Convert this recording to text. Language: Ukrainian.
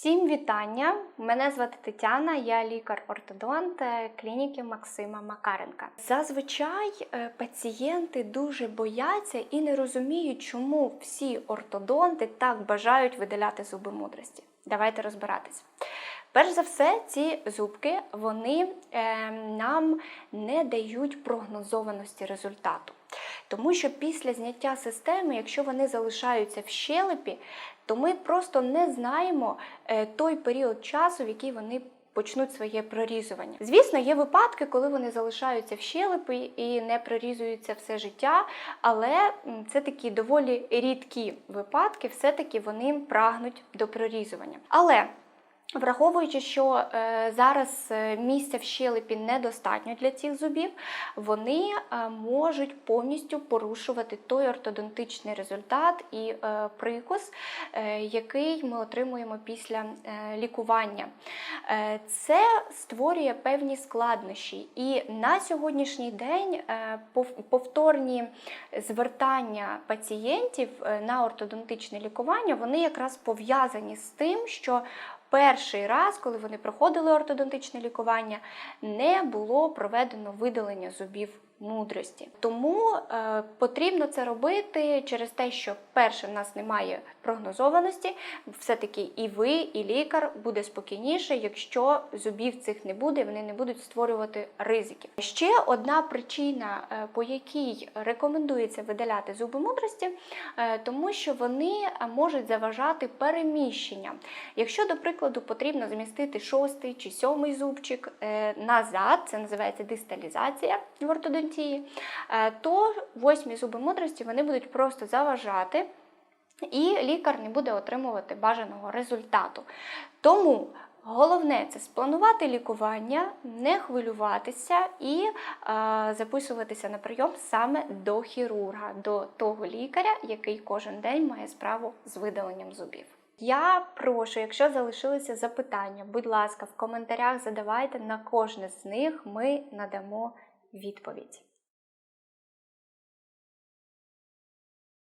Всім вітання! Мене звати Тетяна, я лікар-ортодонт е, клініки Максима Макаренка. Зазвичай е, пацієнти дуже бояться і не розуміють, чому всі ортодонти так бажають видаляти зуби мудрості. Давайте розбиратись. Перш за все, ці зубки вони е, нам не дають прогнозованості результату. Тому що після зняття системи, якщо вони залишаються в щелепі, то ми просто не знаємо е, той період часу, в який вони почнуть своє прорізування. Звісно, є випадки, коли вони залишаються в щелепі і не прорізуються все життя, але це такі доволі рідкі випадки, все-таки вони прагнуть до прорізування. Але Враховуючи, що е, зараз е, місця в щелепі недостатньо для цих зубів, вони е, можуть повністю порушувати той ортодонтичний результат і прикус, який ми отримуємо після лікування. Це створює певні складнощі, і на сьогоднішній день повторні звертання пацієнтів на ортодонтичне лікування вони якраз пов'язані з тим, що перший раз, коли вони проходили ортодонтичне лікування, не було проведено видалення зубів мудрості. Тому е, потрібно це робити через те, що перше в нас немає прогнозованості, все-таки і ви, і лікар буде спокійніше, якщо зубів цих не буде, вони не будуть створювати ризики. Ще одна причина, е, по якій рекомендується видаляти зуби мудрості, е, тому що вони можуть заважати переміщенням. Якщо, до прикладу, потрібно змістити шостий чи сьомий зубчик е, назад, це називається дисталізація в ортодонтії, е, то восьмі зуби мудрості вони будуть просто заважати. І лікар не буде отримувати бажаного результату. Тому головне це спланувати лікування, не хвилюватися і е, записуватися на прийом саме до хірурга, до того лікаря, який кожен день має справу з видаленням зубів. Я прошу, якщо залишилися запитання, будь ласка, в коментарях задавайте на кожне з них, ми надамо відповідь.